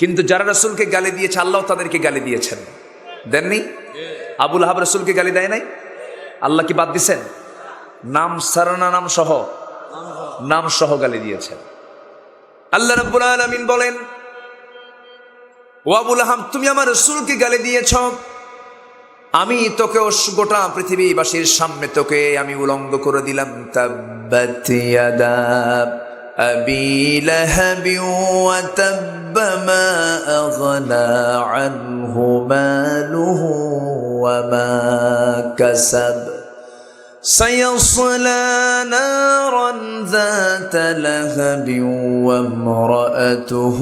কিন্তু যারা রসুলকে গালি দিয়েছে, আল্লাহ তাদেরকে গালি দিয়েছেন। দেননি? আবুল হাব রসুলকে গালি দেয় নাই? আল্লাহ কি বাদ দিছেন? নাম সারানা নাম সহ? নাম সহ গালি দিয়েছেন। আল্লাহ রাব্বুল আলামিন বলেন, ও আবুল আহাম তুমি আমার রসুলকে গালি দিয়েছ। আমি তোকে গোটা পৃথিবীবাসীর সামনে তোকে আমি উলঙ্গ করে দিলাম। তাব্বাত ইয়াদা আবি লাহাবি ওয়া তাব্বা ربما أغنى عنه ماله وما كسب. سيصلى نارا ذات لهب وامرأته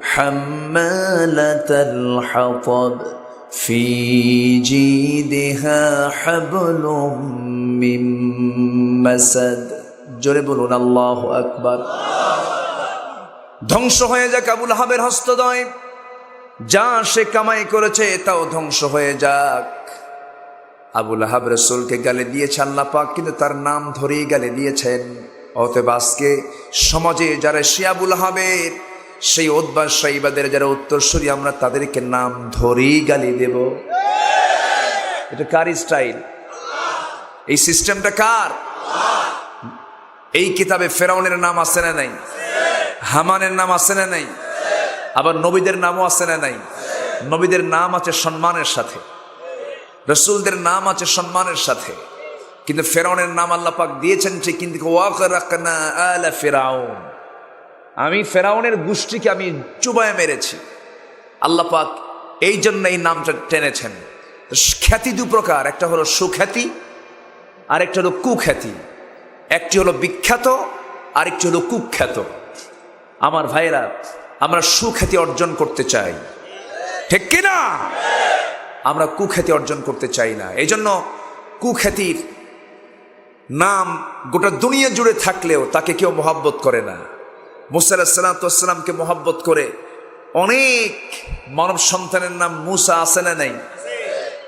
حمالة الحطب. في جيدها حبل من مسد. جربلنا الله أكبر. ধ্বংস হয়ে যাক আবুল হাবের হস্তদয়। যা সে কামাই করেছে, তাও ধ্বংস হয়ে যাক। আবুল আহাব রসুলকে গালে দিয়েছে আল্লাহ পাক, কিন্তু তার নাম ধরেই গালে দিয়েছেন। অতএব আজকে সমাজে যারা শিয়াবুল হাবের, সেই উদ্বাস সাইবাদের যারা উত্তরসূরি, আমরা তাদেরকে নাম ধরেই গালি দেব। এটা কার স্টাইল? এই সিস্টেমটা কার? এই কিতাবে ফেরাউনের নাম আছে না নাই? হামানের নাম আছে না নাই? আবার নবীদের নামও আছে না নাই? নবীদের নাম আছে সম্মানের সাথে। রসুলদের নাম আছে সম্মানের সাথে। কিন্তু ফেরাউনের নাম আল্লাহ পাক দিয়েছেন ঠিক কিন্তু ফেরাউন। আমি ফেরাউনের গোষ্ঠীকে আমি চুবায় মেরেছি। আল্লাহ পাক এই জন্য এই নামটা টেনেছেন। খ্যাতি দু প্রকার, একটা হলো সুখ্যাতি আর একটা হলো কুখ্যাতি। একটি হলো বিখ্যাত, আরেকটি হলো কুখ্যাত। আমার ভাইরা আমরা সুখ্যাতি অর্জন করতে চাই। ঠিক কিনা? আমরা কুখ্যাতি অর্জন করতে চাই না। এই জন্য কুখ্যাতির নাম গোটা দুনিয়া জুড়ে থাকলেও তাকে কেউ মোহাব্বত করে না। মুসাল্লামকে মোহাব্বত করে অনেক মানব সন্তানের নাম মুসা আছে না নাই?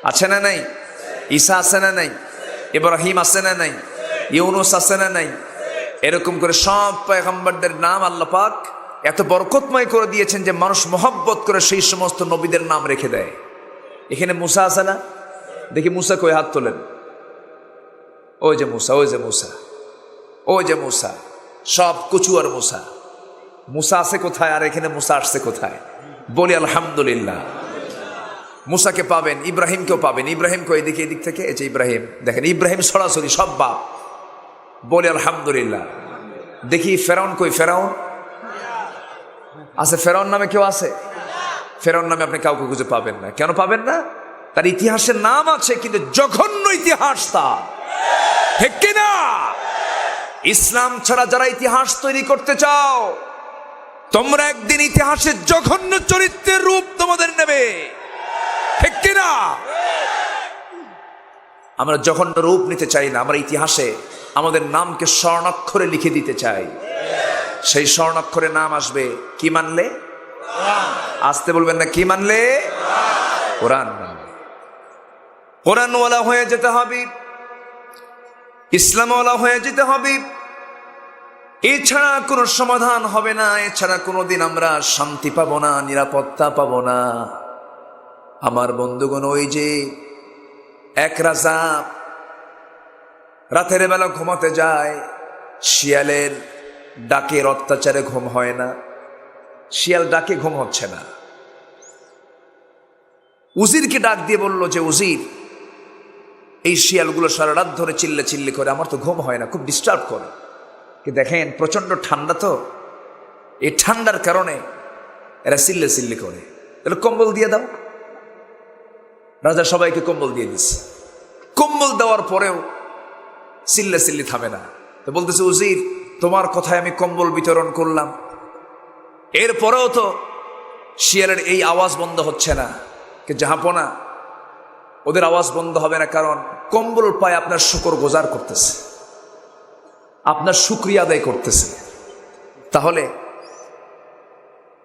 আছে না নাই? ঈসা আছে না নাই? ইব্রাহিম আছে না নাই? ইউনুস আছে না নাই? এরকম করে সব পয়গম্বরদের নাম আল্লাহ পাক এত বরকতময় করে দিয়েছেন যে মানুষ মহব্বত করে সেই সমস্ত নবীদের নাম রেখে দেয়। এখানে মুসা আছে না? দেখি মুসা কই হাত তোলেন। ওই যে মুসা, ওই যে মুসা, ওই যে মুসা, সব কচু আর মুসা। মুসা আছে কোথায়? আর এখানে মুসা আসছে কোথায়? বলি আলহামদুলিল্লাহ। মুসাকে পাবেন, ইব্রাহিমকেও পাবেন। ইব্রাহিমকে এদিকে, এদিক থেকে? এই যে ইব্রাহিম, দেখেন ইব্রাহিম সরাসরি সব বাপ। বলি, আলহামদুলিল্লাহ। দেখি, ফেরাউন কই? ফেরাউন? আছে ফেরাউন নামে কেউ আছে? ফেরাউন নামে আপনি কাউকে খুঁজে পাবেন না। কেন পাবেন না? তার ইতিহাসের নাম আছে, কিন্তু জঘন্য ইতিহাস তার। ঠিক কিনা? ইসলাম ছাড়া যারা ইতিহাস তৈরি করতে চাও, তোমরা একদিন ইতিহাসের জঘন্য চরিত্রের রূপ তোমাদের নেবে। ঠিক কিনা? আমরা জঘন্য রূপ নিতে চাই না, আমরা ইতিহাসে আমাদের নামকে স্বর্ণাক্ষরে লিখে দিতে চাই। সেই স্বর্ণাক্ষরে নাম আসবে কি মানলে? আসতে বলবেন না, কি মানলে? কোরআন কোরআনওয়ালা হয়ে যেতে হবে, ইসলামওয়ালা হয়ে যেতে হবে। এছাড়া কোনো সমাধান হবে না, এছাড়া কোনোদিন আমরা শান্তি পাবো না, নিরাপত্তা পাব না। আমার বন্ধুগণ, ওই যে এক রাজা রাতের বেলা ঘুমাতে যায়। শিয়ালের ডাকের অত্যাচারে ঘুম হয় না। শিয়াল ডাকে ঘুম হচ্ছে না। উজিরকে ডাক দিয়ে বলল যে, উজির, এই শিয়ালগুলো সারা রাত ধরে চিল্লে চিল্লি করে, আমার তো ঘুম হয় না, খুব ডিস্টার্ব করে। কি দেখেন প্রচণ্ড ঠান্ডা তো। এই ঠান্ডার কারণে এরা চিল্লে চিল্লি করে। তাহলে কম্বল দিয়ে দাও। রাজা সবাইকে কম্বল দিয়ে দিচ্ছে কম্বল দেওয়ার পরেও চিল্লে চিল্লি থামে না। তো বলতেছে, উজির, তোমার কথায় আমি কম্বল বিতরণ করলাম। এরপরেও তো শিয়ালের এই আওয়াজ বন্ধ হচ্ছে না। কে, জাহাপনা, ওদের আওয়াজ বন্ধ হবে না কারণ কম্বল পায় আপনার শুকর গোজার করতেছে। আপনার শুক্রিয়া আদায় করতেছে। তাহলে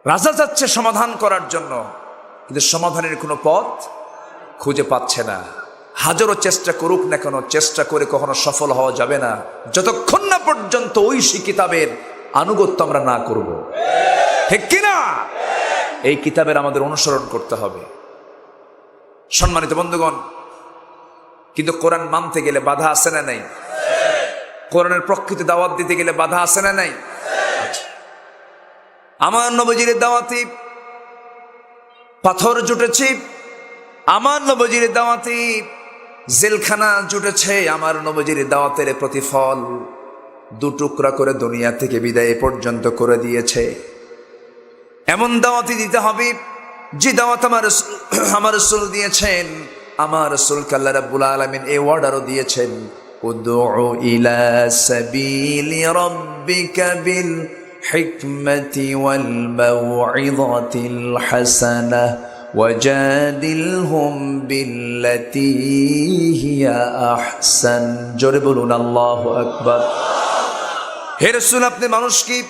রাজা যাচ্ছে সমাধান করার জন্য, কিন্তু সমাধানের কোনো পথ খুঁজে পাচ্ছে না। হাজারো চেষ্টা করুক না কেন, চেষ্টা করে কখনো সফল হওয়া যাবে না। যতক্ষণ না পর্যন্ত ঐশী কিতাবের আনুগত্য আমরা না করব। ঠিক কিনা? এই কিতাবের আমাদের অনুসরণ করতে হবে। সম্মানিত বন্ধুগণ, কিন্তু কোরআন মানতে গেলে বাধা আসে না নাই? কোরআনের প্রকৃত দাওয়াত দিতে গেলে বাধা আসে না নাই? আচ্ছা। আমার নবজির দাওয়াতি পাথর জুটেছি, আমার নবজির দাওয়াতি জেলখানা জুটেছে আমার নবজির দাওয়াতের প্রতিফল। দু টুকরা করে দুনিয়া থেকে বিদায় পর্যন্ত করে দিয়েছে। এমন দাওয়াতি দিতে হবে, যে দাওয়াত আমার আমার রসুল দিয়েছেন। আমার রসুল কাল্লা রাব্বুল আলামিন এই অর্ডারও দিয়েছেন, উদউ বিল হিকমতি ওয়াল ওয়াজাদিলহুম বিল্লাতি হিয়া আহসান জোরে বলুন, আল্লাহু আকবার। হে রসুল, আপনি মানুষকে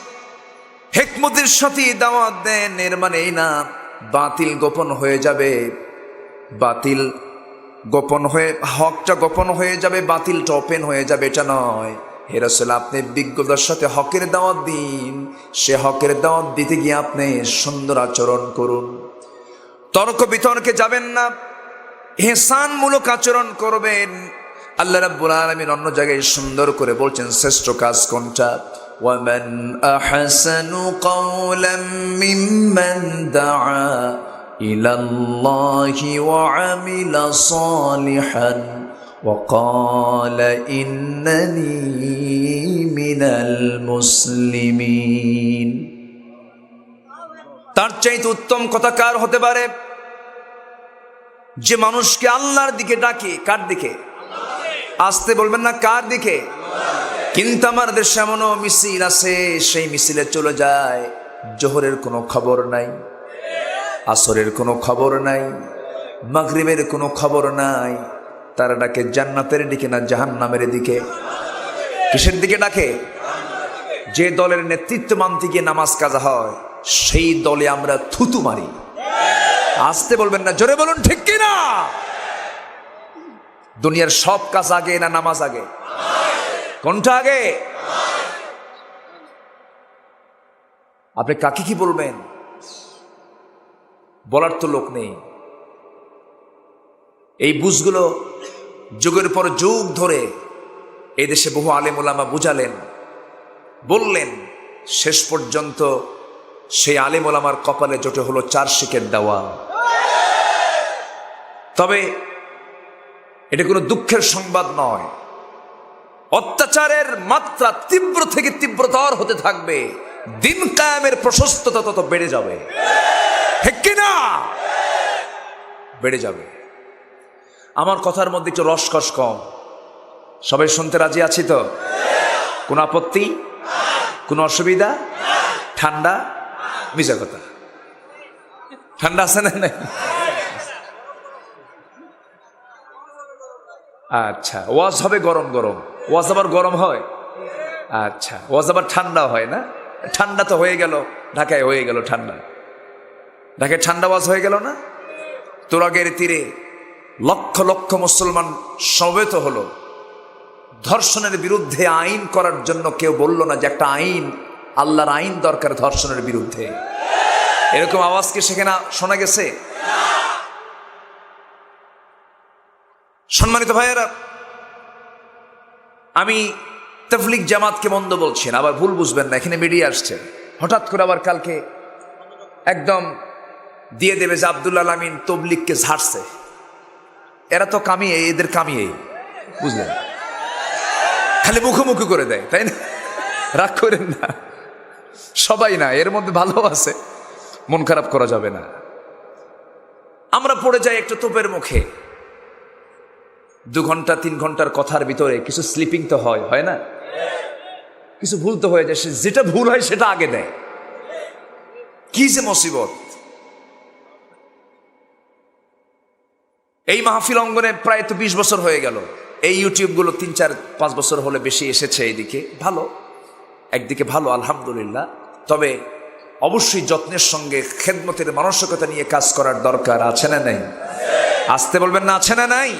হেকমতের সাথে দাওয়াত দেন, এর মানে এই না বাতিল গোপন হয়ে যাবে। বাতিল গোপন হয়ে, হকটা গোপন হয়ে যাবে, বাতিলটা ওপেন হয়ে যাবে, এটা নয়। হে রসুল, আপনি বিজ্ঞতার সাথে হকের দাওয়াত দিন। সে হকের দাওয়াত দিতে গিয়ে আপনি সুন্দর আচরণ করুন। তর্ক বিতর্কে যাবেন না হেসানমূলক আচরণ করবেন আল্লাহ রাব্বুল আলামিন অন্য জায়গায় সুন্দর করে বলছেন শ্রেষ্ঠ কাজ কোনটা ومن أحسن قولا ممن دعا إلى الله وعمل صالحا وقال إنني من المسلمين তার চাইতে উত্তম কথা কার হতে পারে? যে মানুষকে আল্লাহর দিকে ডাকে, কার দিকে? আসতে বলবেন না কার দিকে? কিন্তু আমার দেশে এমনও মিছিল আছে, সেই মিছিলে চলে যায়। জোহরের কোনো খবর নাই, আসরের কোনো খবর নাই, মাগরিবের কোনো খবর নাই। তারা ডাকে জান্নাতের দিকে না জাহান্নামের দিকে? কিসের দিকে ডাকে? যে দলের নেতৃত্ব মানতে গিয়ে নামাজ কাজা হয়। সেই দলে আমরা থুতু মারি। আসতে বলবেন না, জোরে বলুন, ঠিক কি না দুনিয়ার সব কাজ আগে না নামাজ আগে? কোনটা আগে? আপনি কাকে কি বলবেন? বলার তো লোক নেই। এই বুঝগুলো যুগের পর যুগ ধরে এদেশে বহু আলেম ওলামা বুঝালেন, বললেন, শেষ পর্যন্ত সেই আলেম ওলামার কপালে জোটে হলো চার শিকের দেওয়া তবে এটা কোনো দুঃখের সংবাদ নয়। অত্যাচারের মাত্রা তীব্র থেকে তীব্রতর হতে থাকবে। দিন কায়েমের প্রশস্ততা তত বেড়ে যাবে। কিনা? বেড়ে যাবে। আমার কথার মধ্যে একটু রসকস কম। সবাই শুনতে রাজি আছি তো? কোনো আপত্তি? কোনো অসুবিধা? ঠান্ডা? মিজা কথা ঠান্ডা আছে না আচ্ছা ওয়াজ হবে গরম গরম। ওয়াজ আবার গরম হয়? আচ্ছা ওয়াজ আবার ঠান্ডা হয় না? ঠান্ডা তো হয়ে গেল, ঢাকায় হয়ে গেল ঠান্ডা। ঢাকায় ঠান্ডা ওয়াজ হয়ে গেল না? তোরাগের তীরে লক্ষ লক্ষ মুসলমান সমবেত হলো। ধর্ষণের বিরুদ্ধে আইন করার জন্য কেউ বলল না যে একটা আইন আল্লাহর আইন দরকার ধর্ষণের বিরুদ্ধে। এরকম আওয়াজ কি সেখানে শোনা গেছে? সম্মানিত ভাইয়েরা, আমি তফলিক জামাতকে মন্দ বলছেন আবার ভুল বুঝবেন না, এখানে মিডিয়া আসছে। হঠাৎ করে আবার কালকে একদম দিয়ে দেবে যে আবদুল্লাহ আমিন তবলিককে ঝাড়ছে। এরা তো কামিয়ে, এদের কামিয়ে, বুঝলেন? খালি মুখোমুখি করে দেয়, তাই না? রাগ করেন না। সবাই না, এর মধ্যে ভালো আছে। মন খারাপ করা যাবে না। আমরা পড়ে যাই একটু তোপের মুখে। দু ঘণ্টা, তিন ঘণ্টার কথার ভিতরে কিছু স্লিপিং তো হয় হয় না? কিছু ভুল তো হয়ে যায় যেটা ভুল হয় সেটা আগে দেয়। কি যে মুসিবত। এই মাহফিল অঙ্গনে প্রায় তো বিশ বছর হয়ে গেল। এই ইউটিউবগুলো তিন, চার, পাঁচ বছর হলে বেশি এসেছে এইদিকে। ভালো। একদিকে ভালো, আলহামদুলিল্লাহ। তবে অবশ্যই যত্নের সঙ্গে খেদমতের মানসিকতা নিয়ে কাজ করার দরকার, আছে না নাই? আসতে বলবেন না, আছে না নাই।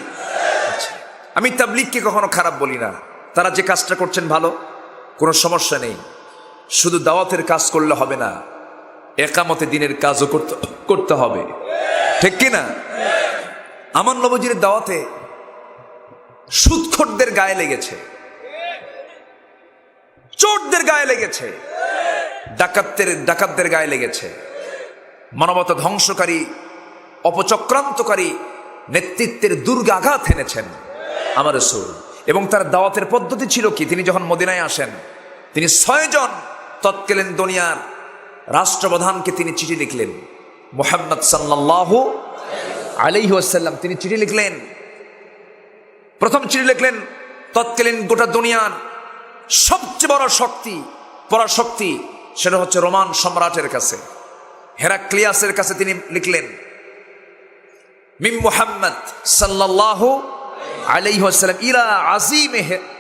আমি তাবলিগকে কখনো খারাপ বলি না। তারা যে কাজটা করছেন ভালো, কোনো সমস্যা নেই। শুধু দাওয়াতের কাজ করলে হবে না, একামতে দিনের কাজও করতে করতে হবে। ঠিক কি না? আমার নবজির দাওয়াতে সুৎখরদের গায়ে লেগেছে। চোরদের গায়ে লেগেছে। ডাকাতদের ডাকাতদের গায়ে লেগেছে। মানবতা ধ্বংসকারী, অপচক্রান্তকারী নেতৃত্বের দুর্গাঘাত এনেছেন আমার সুর এবং তার দাওয়াতের পদ্ধতি ছিল কি? তিনি যখন মদিনায় আসেন, তিনি ছয়জন তৎকালীন দুনিয়ার রাষ্ট্রপ্রধানকে তিনি চিঠি লিখলেন। মোহাম্মদ সাল্লাল্লাহু আলাইহি ওয়াসাল্লাম, তিনি চিঠি লিখলেন। প্রথম চিঠি লিখলেন, তৎকালীন গোটা দুনিয়ার সবচেয়ে বড় শক্তি পরাশক্তি সেটা হচ্ছে রোমান সম্রাটের কাছে। হেরাক্লিয়াসের কাছে তিনি লিখলেন মিম মুহাম্মদ সাল্লাল্লাহু আলাইহি ওয়াসাল্লাম ইলা আজিম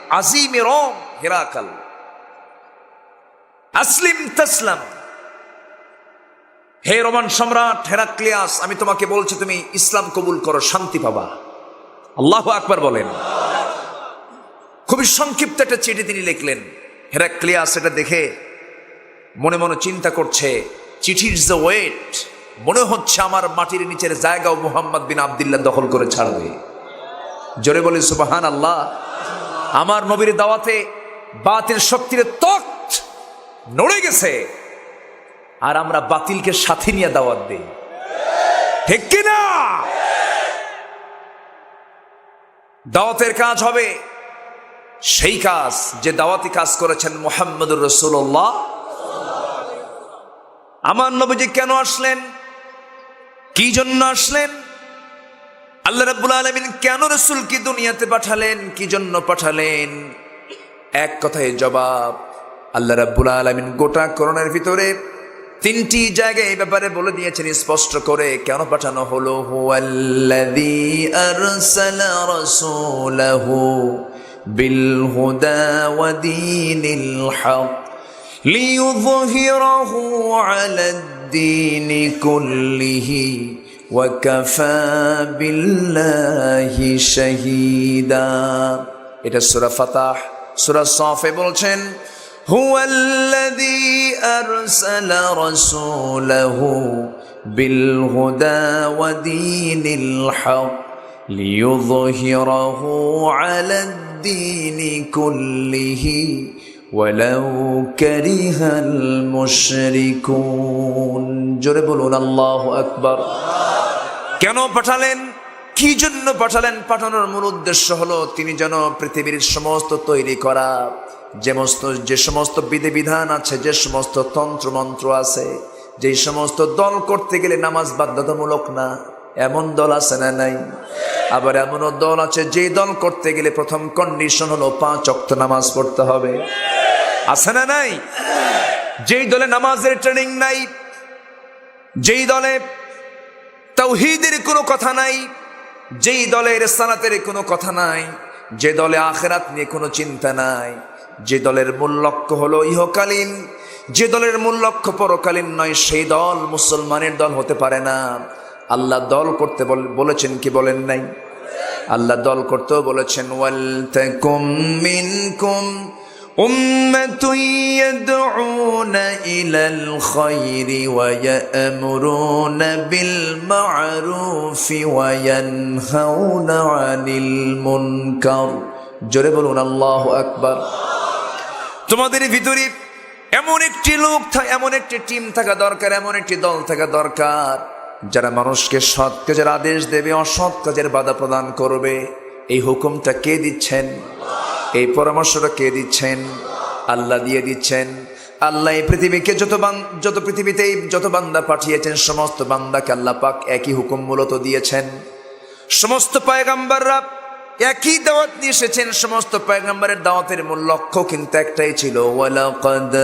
আজিম রোম হেরাকাল। আসলিম তসলাম। হে রোমান সম্রাট হেরাক্লিয়াস, আমি তোমাকে বলছি তুমি ইসলাম কবুল করো, শান্তি পাবা। আল্লাহ আকবার বলেন। খুবই সংক্ষিপ্ত একটা চিঠি তিনি লিখলেন। হেরাক্লিয়াস এটা দেখে মনে মনে চিন্তা করছে চিঠির যে ওয়েট মনে হচ্ছে আমার মাটির নিচের জায়গাও মোহাম্মদ বিন আবদুল্লাহ দখল করে ছাড়বে। জোরে বলি সুবাহান আল্লাহ আমার নবীর দাওয়াতে বাতিল শক্তির তক্ত নড়ে গেছে, আর আমরা বাতিলকে সাথে নিয়ে দাওয়াত দিই। ঠিক কিনা? দাওয়াতের কাজ হবে সেই কাজ যে দাওয়াতি কাজ করেছেন মোহাম্মদুর রসুল্লাহ আমার নবীজি কেন আসলেন? কি জন্য আসলেন? আল্লাহ রাব্বুল আলমিন কেন রসুল কি দুনিয়াতে পাঠালেন? কি জন্য পাঠালেন? এক কথায় জবাব, আল্লাহ রাব্বুল আলমিন গোটা করোনার ভিতরে তিনটি জায়গায় এই ব্যাপারে বলে দিয়েছেন, স্পষ্ট করে কেন পাঠানো হলো? আরসালা রাসূলাহু বিল হুদা ওয়া দীনিল হক ليظهره على الدين كله وكفى بالله شهيدا এটা সূরা ফাতাহ সূরা সাফে বলছেন هو الذي أرسل رسوله بالهدى ودين الحق ليظهره على الدين كله ولو كره المشركون জোরে বলুন আল্লাহু আকবার কেন পাঠালেন কি জন্য পাঠালেন পাঠানোর মূল উদ্দেশ্য হলো তিনি যেন পৃথিবীর সমস্ত তৈরি করা যে সমস্ত যে সমস্ত বিধিবিধান আছে যে সমস্ত তন্ত্র মন্ত্র আছে যে সমস্ত দল করতে গেলে নামাজ বাধ্যতামূলক না এমন দল আছে না নাই আবার এমনও দল আছে যে দল করতে গেলে প্রথম কন্ডিশন হলো পাঁচ অক্ত নামাজ পড়তে হবে। আছে না নাই? যেই দলে নামাজের ট্রেনিং নাই, যেই দলে তৌহিদের কোনো কথা নাই, যেই দলের সালাতের কোনো কথা নাই, যে দলে আখেরাত নিয়ে কোনো চিন্তা নাই, যে দলের মূল লক্ষ্য হলো ইহকালীন, যে দলের মূল লক্ষ্য পরকালীন নয়, সেই দল মুসলমানের দল হতে পারে না। আল্লাহ দল করতে বল- বলেছেন কি বলেন নাই আল্লাহ দল করতেও বলেছেন ওয়াল তাকুম মিনকুম أمة يدعون إلى الخير ويأمرون بالمعروف وينهون عن المنكر জোরে বলুন আল্লাহ আকবার তোমাদের ভিতরে এমন একটি লোক থা- এমন একটি টিম থাকা দরকার এমন একটি দল থাকা দরকার যারা মানুষকে সৎ কাজের আদেশ দেবে, অসৎ কাজের বাধা প্রদান করবে, এই হুকুমটা কে দিচ্ছেন? এই পরামর্শটা কে দিচ্ছেন? আল্লাহ দিয়ে দিচ্ছেন। আল্লাহ এই পৃথিবীকে যত যত পৃথিবীতেই যত বান্দা পাঠিয়েছেন, সমস্ত বান্দাকে আল্লাহ পাক একই হুকুম মূলত দিয়েছেন। সমস্ত পায়গাম্বাররা একই দাওয়াত নিয়ে এসেছেন, সমস্ত পায়গাম্বারের দাওয়াতের মূল লক্ষ্য কিন্তু একটাই ছিল, ওয়ালাকাদ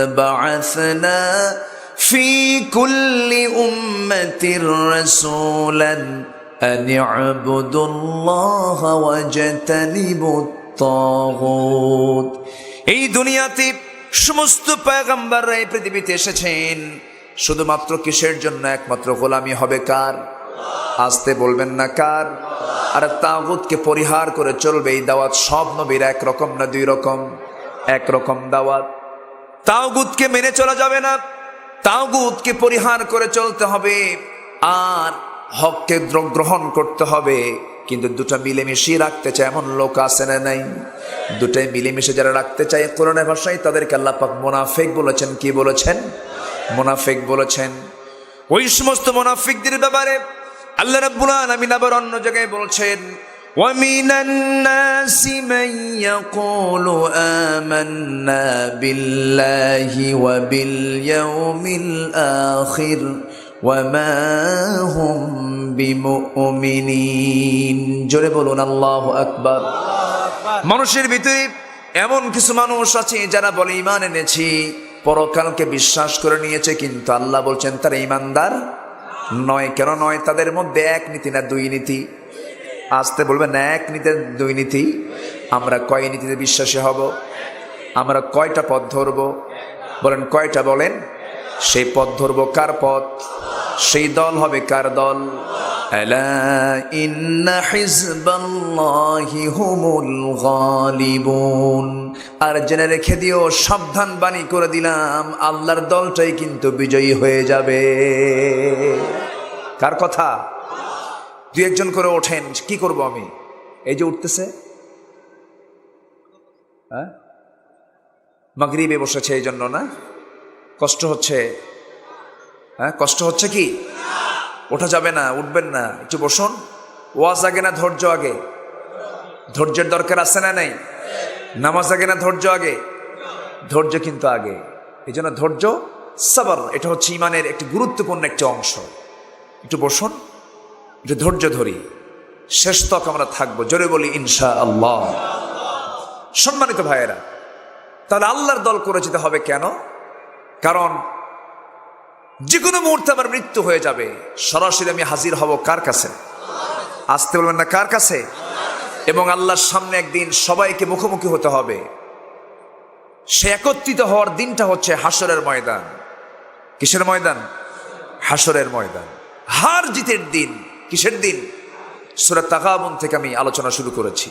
ফি কুল্লি উম্মাতির রাসূলান, আন ইউবুদুল্লাহ ওয়াজতানিবুত তাগুত এই দুনিয়াতে সমস্ত পায়গাম্বাররা এই পৃথিবীতে এসেছেন। শুধুমাত্র কিসের জন্য একমাত্র গোলামি হবে কার? আসতে বলবেন না কার? আর তাগুতকে পরিহার করে চলবে এই দাওয়াত সব নবীর এক রকম না দুই রকম? এক রকম দাওয়াত। তাগুতকে মেনে চলা যাবে না। তাগুতকে পরিহার করে চলতে হবে, আর হককে গ্রহণ করতে হবে। কিন্তু দুটো মিলেমিশিয়ে রাখতে চায় এমন লোক আছে না নাই? দুটাই মিলেমিশে যারা রাখতে চায়, কোরআনের ভাষায় তাদেরকে আল্লাহ পাক মোনাফেক বলেছেন। কি বলেছেন? মোনাফেক বলেছেন। ওই সমস্ত মোনাফিকদের ব্যাপারে আল্লাহ রাব্বুল আলামিন আবার অন্য জায়গায় বলছেন ومن الناس من يقول آمنا بالله وباليوم الآخر وما هم بمؤمنين জোরে বলুন আল্লাহ আকবার মানুষের ভিতরে এমন কিছু মানুষ আছে যারা বলে ইমান এনেছি পরকালকে বিশ্বাস করে নিয়েছে কিন্তু আল্লাহ বলছেন তারা ইমানদার নয় কেন নয় তাদের মধ্যে এক নীতি না দুই নীতি আসতে বলবেন এক নীতির দুই নীতি, আমরা কয় নীতিতে বিশ্বাসী হব? আমরা কয়টা পথ ধরব? বলেন, কয়টা বলেন? সেই পথ ধরব কার পথ? সেই দল হবে কার দল? আর জেনে রেখে দিও, সাবধান বাণী করে দিলাম, আল্লাহর দলটাই কিন্তু বিজয়ী হয়ে যাবে। কার কথা? দুই একজন করে ওঠেন, কি করব আমি? এই যে উঠতেছে। হ্যাঁ? মাগরিবে বসেছে এই জন্য না? কষ্ট হচ্ছে। হ্যাঁ কষ্ট হচ্ছে কি? ওঠা যাবে না, উঠবেন না। একটু বসুন। ওয়াজ আগে না ধৈর্য আগে? ধৈর্যের দরকার আছে না নেই? নামাজ আগে না ধৈর্য আগে? ধৈর্য কিন্তু আগে। এই জন্য ধৈর্য সাবার, এটা হচ্ছে ইমানের একটি গুরুত্বপূর্ণ একটি অংশ। একটু বসুন। একটু ধৈর্য ধরি, শেষ তক আমরা থাকব। জোরে বলি ইনশা আল্লাহ সম্মানিত ভাইয়েরা, তাহলে আল্লাহর দল করে যেতে হবে কেন? কারণ যে কোনো মুহূর্তে আমার মৃত্যু হয়ে যাবে। সরাসরি আমি হাজির হব কার কাছে? আসতে বলবেন না, কার কাছে? এবং আল্লাহর সামনে একদিন সবাইকে মুখোমুখি হতে হবে। সে একত্রিত হওয়ার দিনটা হচ্ছে হাসরের ময়দান। কিসের ময়দান? হাসরের ময়দান। হার জিতের দিন। কিসের দিন? সুরা তাকাবুন থেকে আমি আলোচনা শুরু করেছি।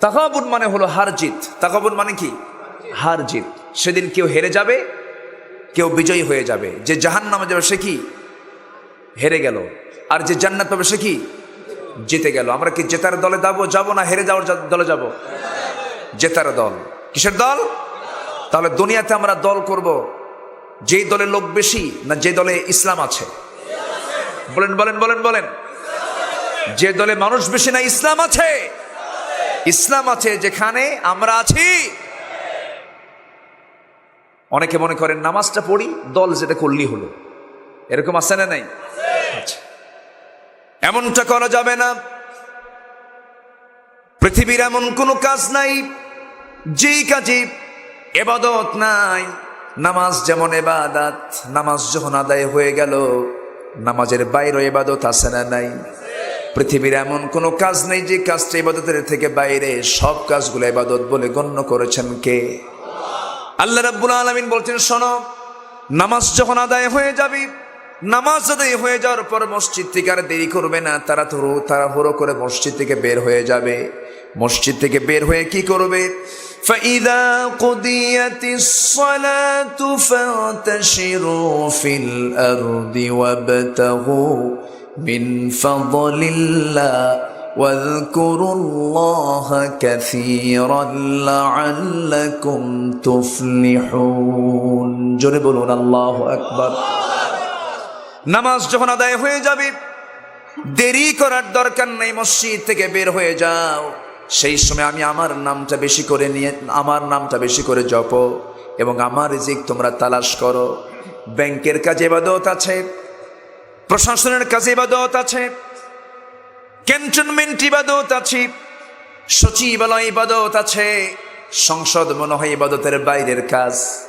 তাকাবুন মানে হলো হার জিত। তাকাবুন মানে কি? হার জিত। সেদিন কেউ হেরে যাবে, কেউ বিজয়ী হয়ে যাবে। যে জাহান নামে যাবে সে কি? হেরে গেল। আর যে জান্নাত পাবে সে কি? জিতে গেল। আমরা কি জেতার দলে যাব যাব না হেরে যাওয়ার দলে যাব? জেতার দল। কিসের দল? তাহলে দুনিয়াতে আমরা দল করব, যেই দলে লোক বেশি না যে দলে ইসলাম আছে। বলেন বলেন বলেন বলেন। যে দলে মানুষ বেশি না, ইসলাম আছে। ইসলাম আছে যেখানে আমরা আছি। অনেকে মনে করেন নামাজটা পড়ি, দল যেটা করলেই হলো। এরকম আছে না নাই? আচ্ছা। এমনটা করা যাবে না। পৃথিবীর এমন কোনো কাজ নাই, যেই কাজে এবাদত নাই। নামাজ যেমন এবাদাত, নামাজ যখন আদায় হয়ে গেল নামাজের বাইরে এবাদত আছে না নাই? পৃথিবীর এমন কোনো কাজ নেই যে কাজটা ইবাদতের থেকে বাইরে, সব কাজগুলো ইবাদত বলে গণ্য করেছেন কে? আল্লাহ রাব্বুল আলামিন বলছেন, শোনো, নামাজ যখন আদায় হয়ে যাবে, নামাজ আদায় হয়ে যাওয়ার পর মসজিদ থেকে আর দেরি করবে না তারা তো তারা হরো করে মসজিদ থেকে বের হয়ে যাবে। মসজিদ থেকে বের হয়ে কি করবে? فإذا قضيت الصلاة فانتشروا في الأرض وابتغوا من فضل الله واذكروا الله كثيرا لعلكم تفلحون জোরে বলুন আল্লাহ আকবার নামাজ যখন আদায় হয়ে যাবে দেরি করার দরকার নেই মসজিদ থেকে বের হয়ে যাও সেই সময় আমি আমার নামটা বেশি করে নিয়ে, আমার নামটা বেশি করে জপ এবং আমার রিজিক তোমরা তালাশ করো। ব্যাংকের কাজে ইবাদত আছে, প্রশাসনের কাজে ইবাদত আছে, ক্যান্টনমেন্ট ইবাদত আছে, সচিবালয় ইবাদত আছে, সংসদ মনে হয় ইবাদতের বাইরের কাজ।